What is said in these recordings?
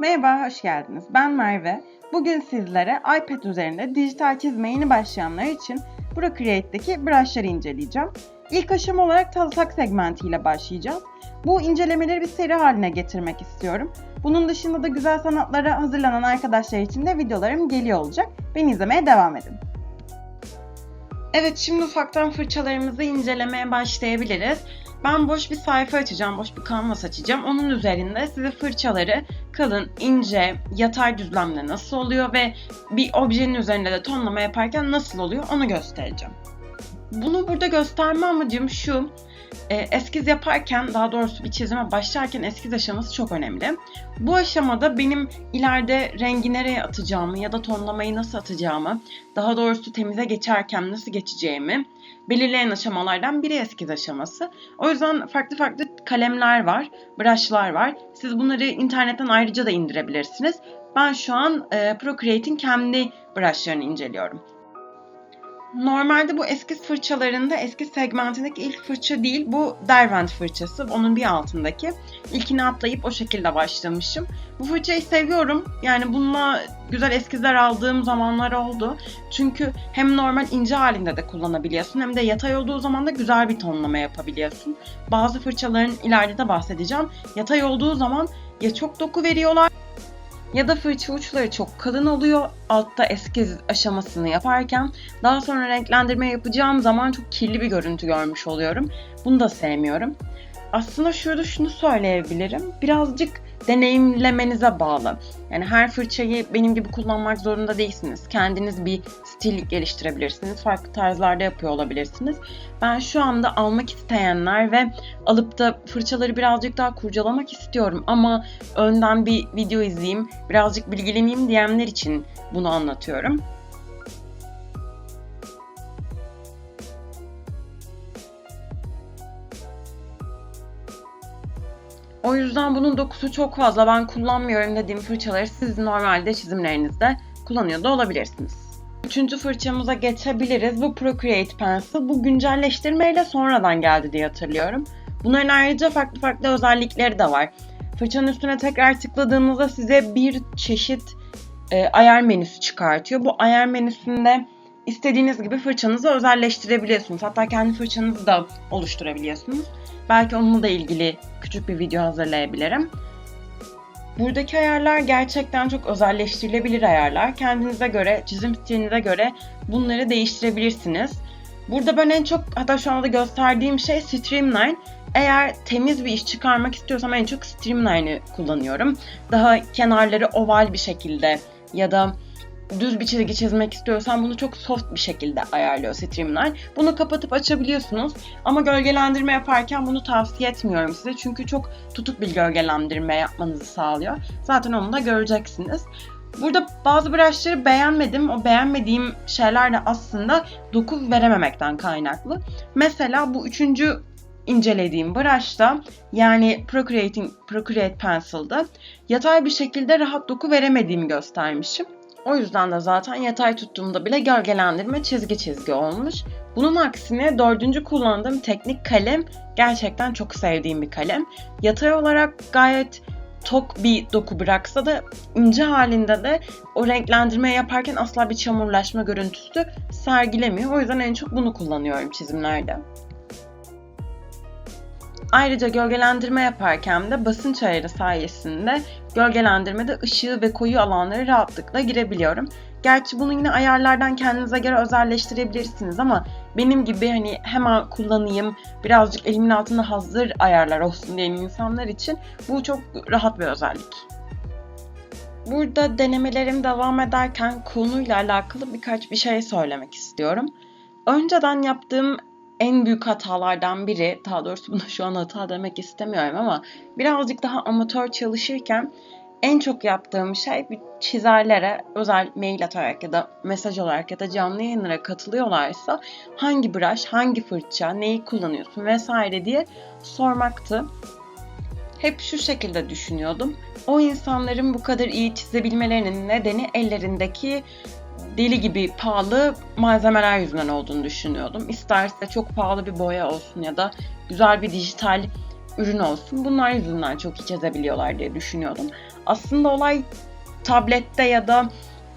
Merhaba, hoş geldiniz. Ben Merve. Bugün sizlere iPad üzerinde dijital çizme yeni başlayanlar için Procreate'deki brushları inceleyeceğim. İlk aşama olarak taslak segmentiyle başlayacağız. Bu incelemeleri bir seri haline getirmek istiyorum. Bunun dışında da güzel sanatlara hazırlanan arkadaşlar için de videolarım geliyor olacak. Beni izlemeye devam edin. Evet, şimdi ufaktan fırçalarımızı incelemeye başlayabiliriz. Ben boş bir sayfa açacağım, boş bir kanvas açacağım. Onun üzerinde size fırçaları kalın, ince, yatay düzlemle nasıl oluyor ve bir objenin üzerinde de tonlama yaparken nasıl oluyor onu göstereceğim. Bunu burada gösterme amacım şu. e, Eskiz yaparken, daha doğrusu bir çizime başlarken eskiz aşaması çok önemli. Bu aşamada benim ileride rengi nereye atacağımı ya da tonlamayı nasıl atacağımı, daha doğrusu temize geçerken nasıl geçeceğimi belirleyen aşamalardan biri eskiz aşaması. O yüzden farklı farklı kalemler var, brushlar var. Siz bunları internetten ayrıca da indirebilirsiniz. Ben şu an e, Procreate'in kendi brushlarını inceliyorum. Normalde bu eskiz fırçalarında eskiz segmentindeki ilk fırça değil, bu Derwent fırçası. Onun bir altındaki. İlkini atlayıp o şekilde başlamışım. Bu fırçayı seviyorum. Yani bununla güzel eskizler aldığım zamanlar oldu. Çünkü hem normal ince halinde de kullanabiliyorsun hem de yatay olduğu zaman da güzel bir tonlama yapabiliyorsun. Bazı fırçaların ileride de bahsedeceğim. Yatay olduğu zaman ya çok doku veriyorlar ya da fırça uçları çok kalın oluyor altta eskiz aşamasını yaparken daha sonra renklendirme yapacağım zaman çok kirli bir görüntü görmüş oluyorum. Bunu da sevmiyorum. Aslında şurada şunu söyleyebilirim. Birazcık deneyimlemenize bağlı. Yani her fırçayı benim gibi kullanmak zorunda değilsiniz. Kendiniz bir stil geliştirebilirsiniz. Farklı tarzlarda yapıyor olabilirsiniz. Ben şu anda almak isteyenler ve alıp da fırçaları birazcık daha kurcalamak istiyorum ama önden bir video izleyeyim, birazcık bilgileneyim diyenler için bunu anlatıyorum. O yüzden bunun dokusu çok fazla. Ben kullanmıyorum dediğim fırçaları siz normalde çizimlerinizde kullanıyor da olabilirsiniz. Üçüncü fırçamıza geçebiliriz. Bu Procreate Pencil. Bu güncelleştirmeyle sonradan geldi diye hatırlıyorum. Bunların ayrıca farklı farklı özellikleri de var. Fırçanın üstüne tekrar tıkladığınızda size bir çeşit e, ayar menüsü çıkartıyor. Bu ayar menüsünde istediğiniz gibi fırçanızı özelleştirebiliyorsunuz. Hatta kendi fırçanızı da oluşturabiliyorsunuz. Belki onunla da ilgili küçük bir video hazırlayabilirim. Buradaki ayarlar gerçekten çok özelleştirilebilir ayarlar. Kendinize göre, çizim stilinize göre bunları değiştirebilirsiniz. Burada ben en çok, hatta şu anda gösterdiğim şey Streamline. Eğer temiz bir iş çıkarmak istiyorsam en çok Streamline'ı kullanıyorum. Daha kenarları oval bir şekilde ya da düz bir çizgi çizmek istiyorsan bunu çok soft bir şekilde ayarlıyor Streamline. Bunu kapatıp açabiliyorsunuz. Ama gölgelendirme yaparken bunu tavsiye etmiyorum size. Çünkü çok tutuk bir gölgelendirme yapmanızı sağlıyor. Zaten onu da göreceksiniz. Burada bazı brushları beğenmedim. O beğenmediğim şeyler de aslında doku verememekten kaynaklı. Mesela bu üçüncü incelediğim brush'ta yani Procreating, Procreate Pencil'da yatay bir şekilde rahat doku veremediğimi göstermişim. O yüzden de zaten yatay tuttuğumda bile gölgelendirme çizgi çizgi olmuş. Bunun aksine dördüncü kullandığım teknik kalem gerçekten çok sevdiğim bir kalem. Yatay olarak gayet tok bir doku bıraksa da ince halinde de o renklendirme yaparken asla bir çamurlaşma görüntüsü sergilemiyor. O yüzden en çok bunu kullanıyorum çizimlerde. Ayrıca gölgelendirme yaparken de basınç ayarı sayesinde gölgelendirmede ışığı ve koyu alanları rahatlıkla girebiliyorum. Gerçi bunu yine ayarlardan kendinize göre özelleştirebilirsiniz ama benim gibi hani hemen kullanayım, birazcık elimin altında hazır ayarlar olsun diyen insanlar için bu çok rahat bir özellik. Burada denemelerim devam ederken konuyla alakalı birkaç bir şey söylemek istiyorum. Önceden yaptığım en büyük hatalardan biri, daha doğrusu buna şu an hata demek istemiyorum ama birazcık daha amatör çalışırken en çok yaptığım şey çizerlere özel mail atarak ya da mesaj olarak ya da canlı yayınlara katılıyorlarsa hangi brush, hangi fırça, neyi kullanıyorsun vesaire diye sormaktı. Hep şu şekilde düşünüyordum. O insanların bu kadar iyi çizebilmelerinin nedeni ellerindeki deli gibi pahalı malzemeler yüzünden olduğunu düşünüyordum. İsterse çok pahalı bir boya olsun ya da güzel bir dijital ürün olsun. Bunlar yüzünden çok iyi çizebiliyorlar diye düşünüyordum. Aslında olay tablette ya da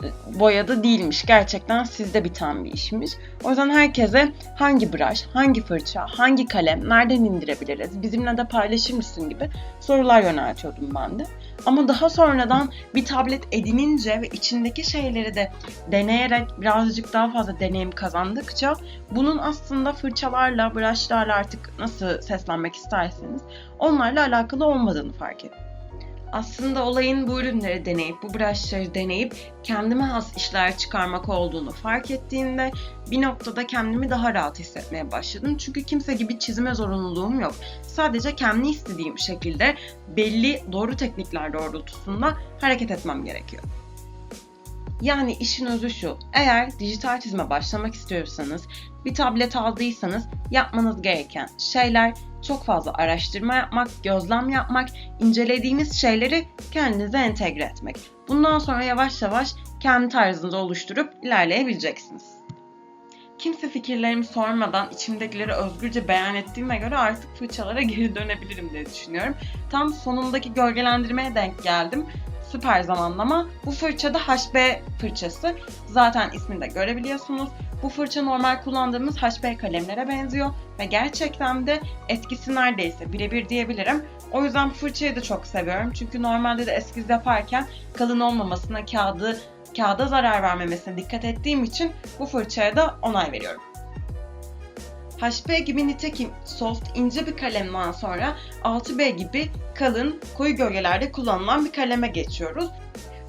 e, boyada değilmiş. Gerçekten sizde biten bir işmiş. O yüzden herkese hangi brush, hangi fırça, hangi kalem, nereden indirebiliriz, bizimle de paylaşır mısın gibi sorular yöneltiyordum ben de. Ama daha sonradan bir tablet edinince ve içindeki şeyleri de deneyerek birazcık daha fazla deneyim kazandıkça bunun aslında fırçalarla, brushlarla artık nasıl seslenmek isterseniz onlarla alakalı olmadığını fark ettim. Aslında olayın bu ürünleri deneyip, bu brushları deneyip kendime has işler çıkarmak olduğunu fark ettiğimde bir noktada kendimi daha rahat hissetmeye başladım. Çünkü kimse gibi çizime zorunluluğum yok. Sadece kendi istediğim şekilde belli doğru teknikler doğrultusunda hareket etmem gerekiyor. Yani işin özü şu, eğer dijital çizime başlamak istiyorsanız, bir tablet aldıysanız yapmanız gereken şeyler çok fazla araştırma yapmak, gözlem yapmak, incelediğiniz şeyleri kendinize entegre etmek. Bundan sonra yavaş yavaş kendi tarzınızı oluşturup ilerleyebileceksiniz. Kimse fikirlerimi sormadan içimdekileri özgürce beyan ettiğime göre artık fırçalara geri dönebilirim diye düşünüyorum. Tam sonundaki gölgelendirmeye denk geldim süper zamanlama. Bu fırça da HB fırçası. Zaten ismini de görebiliyorsunuz. Bu fırça normal kullandığımız HB kalemlere benziyor ve gerçekten de etkisi neredeyse birebir diyebilirim. O yüzden fırçayı da çok seviyorum. Çünkü normalde de eskiz yaparken kalın olmamasına, kağıdı kağıda zarar vermemesine dikkat ettiğim için bu fırçaya da onay veriyorum. HP gibi nitekim soft ince bir kalemden sonra 6B gibi kalın koyu gölgelerde kullanılan bir kaleme geçiyoruz.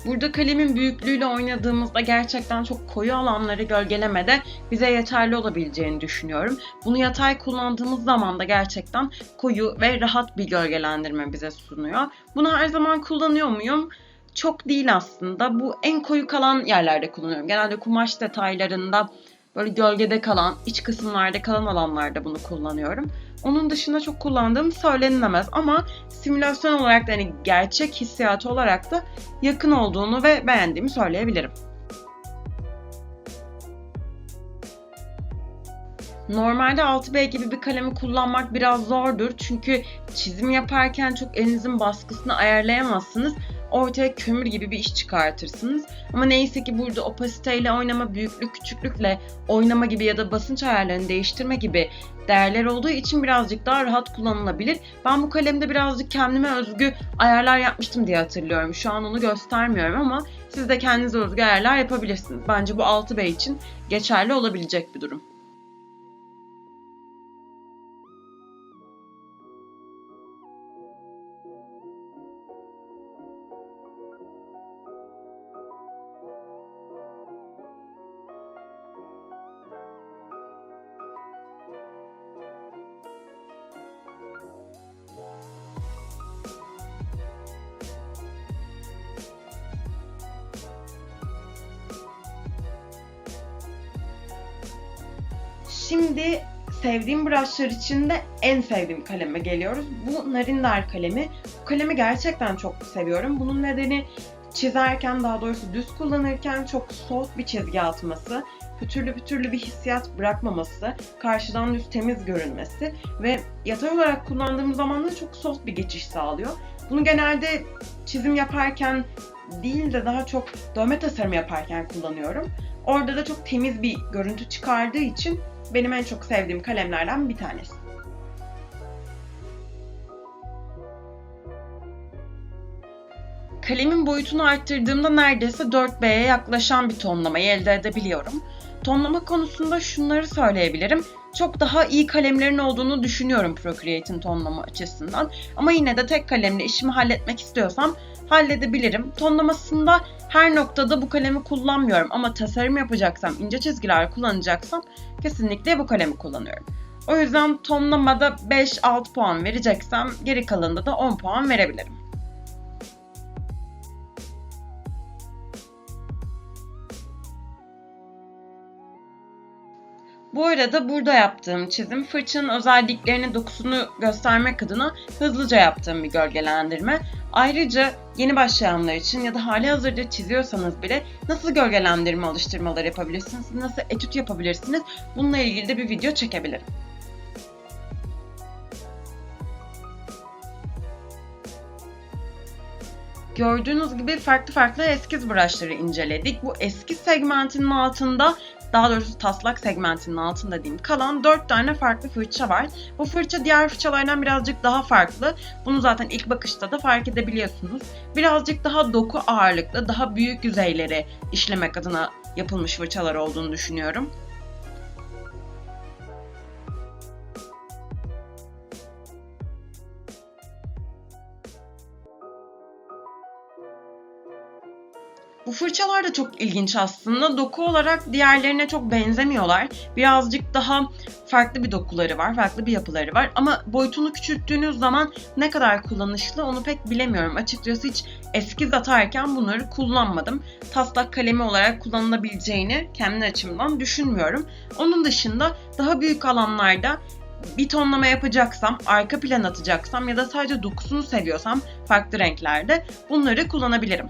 Burada kalemin büyüklüğüyle oynadığımızda gerçekten çok koyu alanları gölgelemede bize yeterli olabileceğini düşünüyorum. Bunu yatay kullandığımız zaman da gerçekten koyu ve rahat bir gölgelendirme bize sunuyor. Bunu her zaman kullanıyor muyum? Çok değil aslında. Bu en koyu kalan yerlerde kullanıyorum. Genelde kumaş detaylarında böyle gölgede kalan, iç kısımlarda kalan alanlarda bunu kullanıyorum. Onun dışında çok kullandığım söylenilemez ama simülasyon olarak da hani gerçek hissiyatı olarak da yakın olduğunu ve beğendiğimi söyleyebilirim. Normalde 6B gibi bir kalemi kullanmak biraz zordur çünkü çizim yaparken çok elinizin baskısını ayarlayamazsınız ortaya kömür gibi bir iş çıkartırsınız. Ama neyse ki burada opasiteyle oynama, büyüklük, küçüklükle oynama gibi ya da basınç ayarlarını değiştirme gibi değerler olduğu için birazcık daha rahat kullanılabilir. Ben bu kalemde birazcık kendime özgü ayarlar yapmıştım diye hatırlıyorum. Şu an onu göstermiyorum ama siz de kendinize özgü ayarlar yapabilirsiniz. Bence bu 6B için geçerli olabilecek bir durum. Şimdi sevdiğim brushlar içinde en sevdiğim kaleme geliyoruz. Bu Narinder kalemi. Bu kalemi gerçekten çok seviyorum. Bunun nedeni çizerken daha doğrusu düz kullanırken çok soft bir çizgi atması, pütürlü pütürlü bir hissiyat bırakmaması, karşıdan düz temiz görünmesi ve yatay olarak kullandığım zaman da çok soft bir geçiş sağlıyor. Bunu genelde çizim yaparken değil de daha çok dövme tasarımı yaparken kullanıyorum. Orada da çok temiz bir görüntü çıkardığı için benim en çok sevdiğim kalemlerden bir tanesi. Kalemin boyutunu arttırdığımda neredeyse 4B'ye yaklaşan bir tonlamayı elde edebiliyorum. Tonlama konusunda şunları söyleyebilirim. Çok daha iyi kalemlerin olduğunu düşünüyorum Procreate'in tonlama açısından. Ama yine de tek kalemle işimi halletmek istiyorsam halledebilirim. Tonlamasında her noktada bu kalemi kullanmıyorum ama tasarım yapacaksam, ince çizgiler kullanacaksam kesinlikle bu kalemi kullanıyorum. O yüzden tonlamada 5-6 puan vereceksem geri kalanında da 10 puan verebilirim. Bu arada burada yaptığım çizim fırçanın özelliklerini dokusunu göstermek adına hızlıca yaptığım bir gölgelendirme. Ayrıca yeni başlayanlar için ya da hali hazırda çiziyorsanız bile nasıl gölgelendirme alıştırmaları yapabilirsiniz, nasıl etüt yapabilirsiniz bununla ilgili de bir video çekebilirim. Gördüğünüz gibi farklı farklı eskiz branşları inceledik. Bu eskiz segmentinin altında daha doğrusu taslak segmentinin altında diyeyim kalan 4 tane farklı fırça var. Bu fırça diğer fırçalardan birazcık daha farklı. Bunu zaten ilk bakışta da fark edebiliyorsunuz. Birazcık daha doku ağırlıklı, daha büyük yüzeyleri işlemek adına yapılmış fırçalar olduğunu düşünüyorum. Bu fırçalar da çok ilginç aslında. Doku olarak diğerlerine çok benzemiyorlar. Birazcık daha farklı bir dokuları var, farklı bir yapıları var. Ama boyutunu küçülttüğünüz zaman ne kadar kullanışlı onu pek bilemiyorum. Açıkçası hiç eskiz atarken bunları kullanmadım. Taslak kalemi olarak kullanılabileceğini kendi açımdan düşünmüyorum. Onun dışında daha büyük alanlarda bir tonlama yapacaksam, arka plan atacaksam ya da sadece dokusunu seviyorsam farklı renklerde bunları kullanabilirim.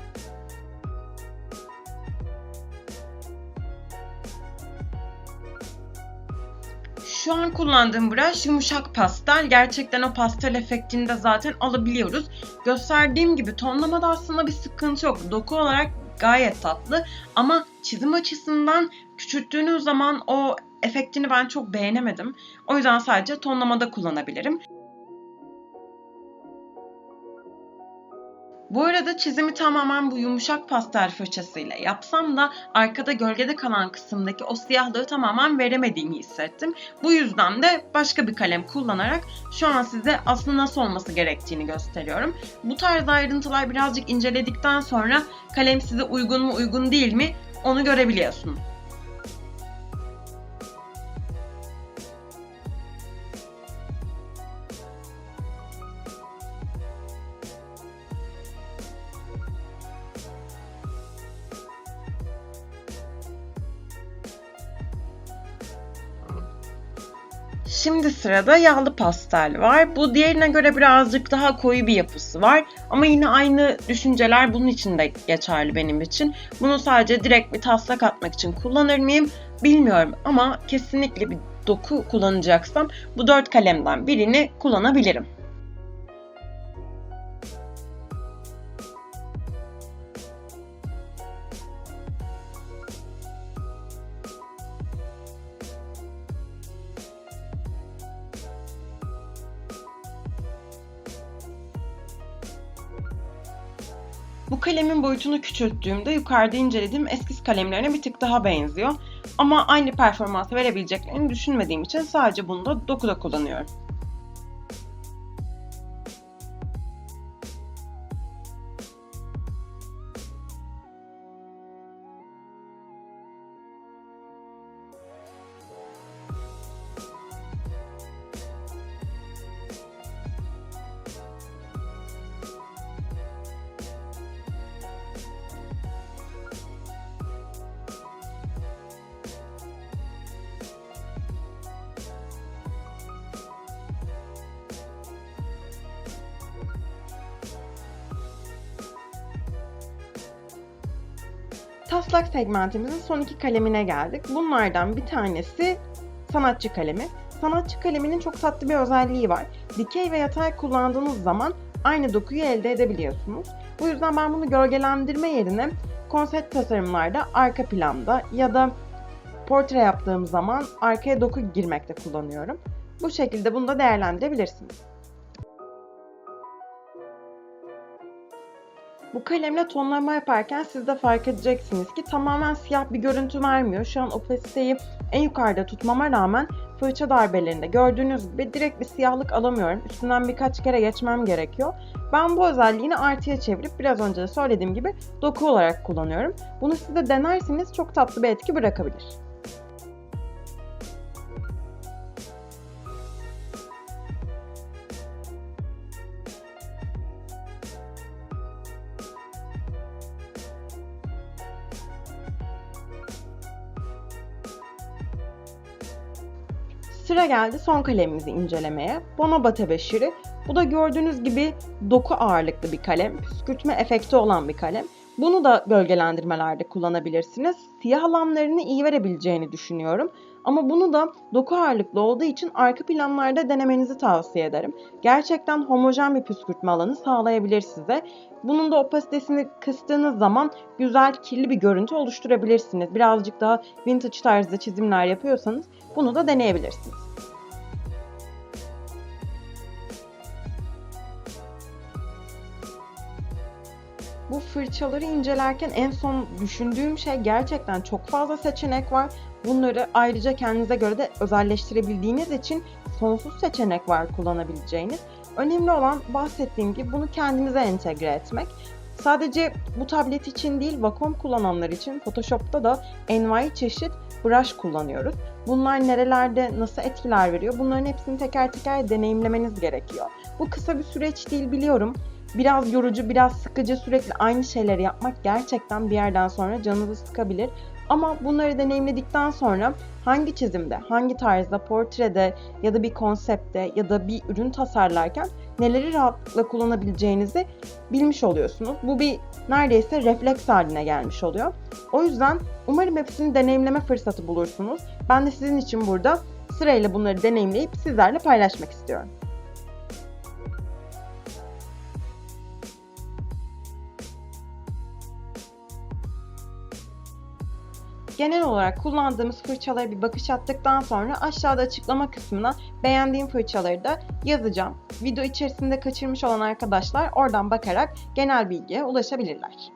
Şu an kullandığım brush yumuşak pastel. Gerçekten o pastel efektini de zaten alabiliyoruz. Gösterdiğim gibi tonlamada aslında bir sıkıntı yok. Doku olarak gayet tatlı ama çizim açısından küçülttüğünüz zaman o efektini ben çok beğenemedim. O yüzden sadece tonlamada kullanabilirim. Bu arada çizimi tamamen bu yumuşak pastel fırçasıyla yapsam da arkada gölgede kalan kısımdaki o siyahlığı tamamen veremediğimi hissettim. Bu yüzden de başka bir kalem kullanarak şu an size aslında nasıl olması gerektiğini gösteriyorum. Bu tarz ayrıntılar birazcık inceledikten sonra kalem size uygun mu uygun değil mi onu görebiliyorsunuz. Şimdi sırada yağlı pastel var. Bu diğerine göre birazcık daha koyu bir yapısı var. Ama yine aynı düşünceler bunun için de geçerli benim için. Bunu sadece direkt bir taslak atmak için kullanır mıyım bilmiyorum. Ama kesinlikle bir doku kullanacaksam bu dört kalemden birini kullanabilirim. Boyutunu küçülttüğümde yukarıda incelediğim eskiz kalemlerine bir tık daha benziyor. Ama aynı performansı verebileceklerini düşünmediğim için sadece bunu da dokuda kullanıyorum. Taslak segmentimizin son iki kalemine geldik. Bunlardan bir tanesi sanatçı kalemi. Sanatçı kaleminin çok tatlı bir özelliği var. Dikey ve yatay kullandığınız zaman aynı dokuyu elde edebiliyorsunuz. Bu yüzden ben bunu gölgelendirme yerine konsept tasarımlarda arka planda ya da portre yaptığım zaman arkaya doku girmekte kullanıyorum. Bu şekilde bunu da değerlendirebilirsiniz. Bu kalemle tonlama yaparken siz de fark edeceksiniz ki tamamen siyah bir görüntü vermiyor. Şu an opasiteyi en yukarıda tutmama rağmen fırça darbelerinde gördüğünüz gibi direkt bir siyahlık alamıyorum. Üstünden birkaç kere geçmem gerekiyor. Ben bu özelliğini artıya çevirip biraz önce de söylediğim gibi doku olarak kullanıyorum. Bunu siz de denerseniz çok tatlı bir etki bırakabilir. Sıra geldi son kalemimizi incelemeye. Bonobo tebeşiri. Bu da gördüğünüz gibi doku ağırlıklı bir kalem. Püskürtme efekti olan bir kalem. Bunu da gölgelendirmelerde kullanabilirsiniz. Siyah alanlarını iyi verebileceğini düşünüyorum. Ama bunu da doku ağırlıklı olduğu için arka planlarda denemenizi tavsiye ederim. Gerçekten homojen bir püskürtme alanı sağlayabilir size. Bunun da opasitesini kıstığınız zaman güzel kirli bir görüntü oluşturabilirsiniz. Birazcık daha vintage tarzda çizimler yapıyorsanız bunu da deneyebilirsiniz. Bu fırçaları incelerken en son düşündüğüm şey gerçekten çok fazla seçenek var. Bunları ayrıca kendinize göre de özelleştirebildiğiniz için sonsuz seçenek var kullanabileceğiniz. Önemli olan bahsettiğim gibi bunu kendinize entegre etmek. Sadece bu tablet için değil, Wacom kullananlar için Photoshop'ta da envai çeşit brush kullanıyoruz. Bunlar nerelerde nasıl etkiler veriyor? Bunların hepsini teker teker deneyimlemeniz gerekiyor. Bu kısa bir süreç değil biliyorum. Biraz yorucu, biraz sıkıcı sürekli aynı şeyleri yapmak gerçekten bir yerden sonra canınızı sıkabilir. Ama bunları deneyimledikten sonra hangi çizimde, hangi tarzda, portrede ya da bir konsepte ya da bir ürün tasarlarken neleri rahatlıkla kullanabileceğinizi bilmiş oluyorsunuz. Bu bir neredeyse refleks haline gelmiş oluyor. O yüzden umarım hepsini deneyimleme fırsatı bulursunuz. Ben de sizin için burada sırayla bunları deneyimleyip sizlerle paylaşmak istiyorum. Genel olarak kullandığımız fırçalara bir bakış attıktan sonra aşağıda açıklama kısmına beğendiğim fırçaları da yazacağım. Video içerisinde kaçırmış olan arkadaşlar oradan bakarak genel bilgiye ulaşabilirler.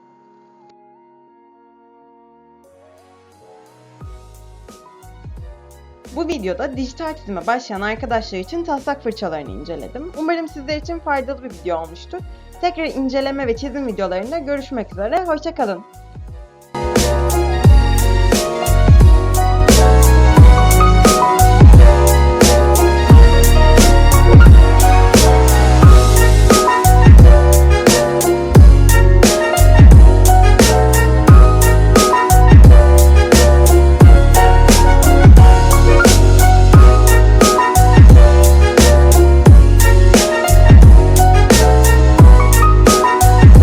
Bu videoda dijital çizime başlayan arkadaşlar için taslak fırçalarını inceledim. Umarım sizler için faydalı bir video olmuştur. Tekrar inceleme ve çizim videolarında görüşmek üzere, hoşçakalın.